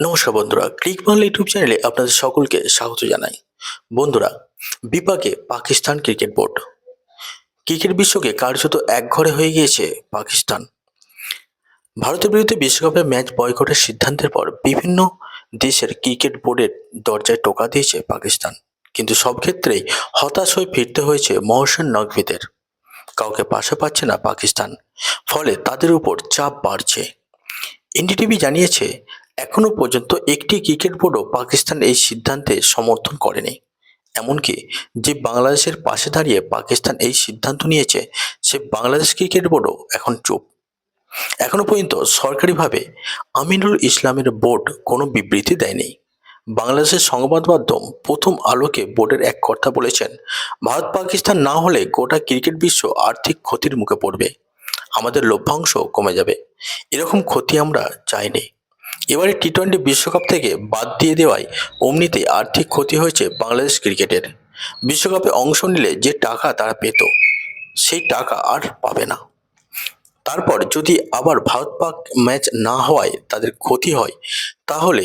নমস্কার বন্ধুরা click Bangla YouTube চ্যানেলে আপনাদের সকলকে স্বাগত জানাই। বন্ধুরা, বিপাকে পাকিস্তান ক্রিকেট বোর্ড। ক্রিকেট বিশ্বকে কার্যত একঘরে হয়ে গিয়েছে পাকিস্তান। ভারতের বিরুদ্ধে বিশ্বকাপে ম্যাচ বয়কটের সিদ্ধান্তের পর বিভিন্ন দেশের ক্রিকেট বোর্ডের দরজায় টোকা দিয়েছে পাকিস্তান। কিন্তু সব ক্ষেত্রেই হতাশ হয়ে ফিরতে হয়েছে মহসেন নকভিদের। কাউকে পাশে পাচ্ছে না পাকিস্তান, ফলে তাদের উপর চাপ বাড়ছে। এনডিটিভি জানিয়েছে এখনও পর্যন্ত একটি ক্রিকেট বোর্ডও পাকিস্তান এই সিদ্ধান্তে সমর্থন করেনি। এমনকি যে বাংলাদেশের পাশে দাঁড়িয়ে পাকিস্তান এই সিদ্ধান্ত নিয়েছে, সে বাংলাদেশ ক্রিকেট বোর্ডও এখন চুপ। এখনও পর্যন্ত সরকারিভাবে আমিনুল ইসলামের বোর্ড কোনো বিবৃতি দেয়নি। বাংলাদেশের সংবাদ মাধ্যম প্রথম আলোকে বোর্ডের এক কর্তা বলেছেন, ভারত পাকিস্তান না হলে গোটা ক্রিকেট বিশ্ব আর্থিক ক্ষতির মুখে পড়বে। আমাদের লভ্যাংশ কমে যাবে। এরকম ক্ষতি আমরা চাইনি। এবারে টি টোয়েন্টি বিশ্বকাপ থেকে বাদ দিয়ে দেওয়ায় অমনিতে আর্থিক ক্ষতি হয়েছে বাংলাদেশ ক্রিকেটের। বিশ্বকাপে অংশ নিলে যে টাকা তারা পেত, সেই টাকা আর পাবে না। তারপর যদি আবার ভারত পাক ম্যাচ না হওয়ায় তাদের ক্ষতি হয়, তাহলে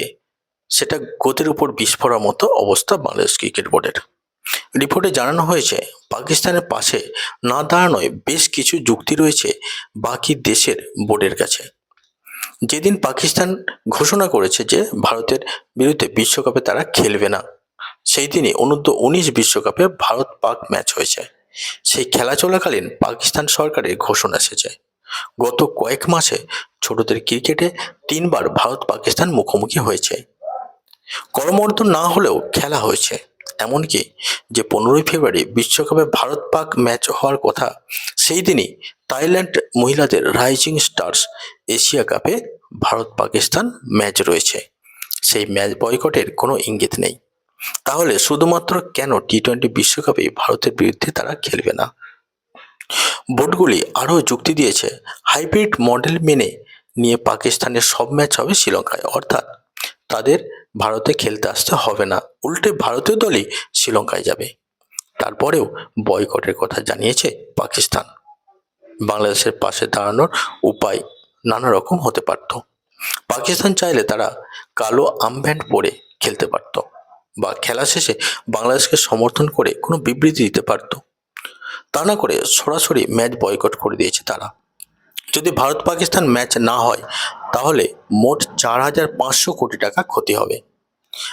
সেটা গতির উপর বিস্ফোরার মতো অবস্থা বাংলাদেশ ক্রিকেট বোর্ডের। রিপোর্টে জানানো হয়েছে, পাকিস্তানের পাশে না দাঁড়ানোয় বেশ কিছু যুক্তি রয়েছে বাকি দেশের বোর্ডের কাছে। যেদিন পাকিস্তান ঘোষণা করেছে যে ভারতের বিরুদ্ধে বিশ্বকাপে তারা খেলবে না, সেই দিনই অনূর্ধ্ব উনিশ বিশ্বকাপে ভারত পাক ম্যাচ হয়েছে। সেই খেলা চলাকালীন পাকিস্তান সরকারের ঘোষণা এসেছে। গত কয়েক মাসে ছোটদের ক্রিকেটে তিনবার ভারত পাকিস্তান মুখোমুখি হয়েছে। করমর্দন না হলেও খেলা হয়েছে। এমনকি যে পনেরোই ফেব্রুয়ারি বিশ্বকাপে ভারত পাক ম্যাচ হওয়ার কথা, সেই দিনই থাইল্যান্ড মহিলাদের রাইজিং স্টার্স এশিয়া কাপে ভারত পাকিস্তান ম্যাচ রয়েছে। সেই ম্যাচ বয়কটের কোনো ইঙ্গিত নেই। তাহলে শুধুমাত্র কেন টি টোয়েন্টি বিশ্বকাপে ভারতের বিরুদ্ধে তারা খেলবে না? বোর্ডগুলি আরও যুক্তি দিয়েছে, হাইব্রিড মডেল মেনে নিয়ে পাকিস্তানের সব ম্যাচ হবে শ্রীলঙ্কায়। অর্থাৎ তাদের ভারতে খেলতে আসতে হবে না। উল্টে ভারতীয় দলই শ্রীলঙ্কায় যাবে। তারপরেও বয়কটের কথা জানিয়েছে পাকিস্তান। বাংলাদেশের পাশে দাঁড়ানোর উপায় নানা রকম হতে পারত। পাকিস্তান চাইলে তারা কালো আমব্যান্ড পরে খেলতে পারত বা খেলা শেষে বাংলাদেশকে সমর্থন করে কোনো বিবৃতি দিতে পারত। তা না করে সরাসরি ম্যাচ বয়কট করে দিয়েছে তারা। যদি ভারত পাকিস্তান ম্যাচ না হয়, তাহলে মোট চার হাজার পাঁচশো কোটি টাকা ক্ষতি হবে।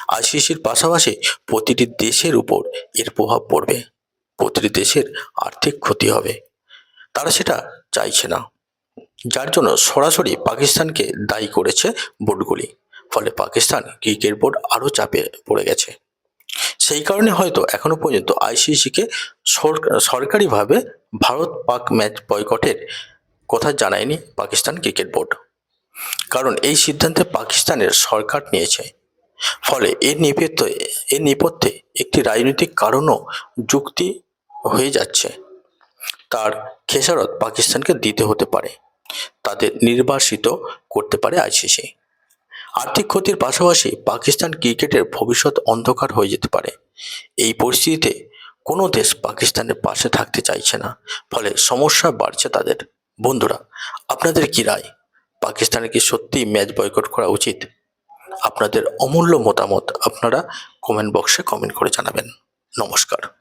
আইসিসির পাশাপাশি প্রতিটি দেশের উপর এর প্রভাব পড়বে। প্রতিটি দেশের আর্থিক ক্ষতি হবে। তারা সেটা চাইছে না। যার জন্য সরাসরি পাকিস্তানকে দায়ী করেছে বোর্ডগুলি ফলে পাকিস্তান ক্রিকেট বোর্ড আরও চাপে পড়ে গেছে। সেই কারণে হয়তো এখনও পর্যন্ত আইসিসিকে সরকারিভাবে ভারত পাক ম্যাচ বয়কটের কথা জানায়নি পাকিস্তান ক্রিকেট বোর্ড। কারণ এই সিদ্ধান্তে পাকিস্তানের সরকার নিয়েছে। ফলে এর নেপথ্যে এর নেপথ্যে একটি রাজনৈতিক কারণও যুক্তি হয়ে যাচ্ছে। তার খেসারত পাকিস্তানকে দিতে হতে পারে। তাদের নির্বাসিত করতে পারে আইসিসি। আর্থিক ক্ষতির পাশাপাশি পাকিস্তান ক্রিকেটের ভবিষ্যৎ অন্ধকার হয়ে যেতে পারে। এই পরিস্থিতিতে কোনো দেশ পাকিস্তানের পাশে থাকতে চাইছে না। ফলে সমস্যা বাড়ছে তাদের। বন্ধুরা, আপনাদের কি রায়? পাকিস্তানের কি সত্যিই ম্যাচ বয়কট করা উচিত? আপনাদের অমূল্য মতামত আপনারা কমেন্ট বক্সে কমেন্ট করে জানাবেন। নমস্কার।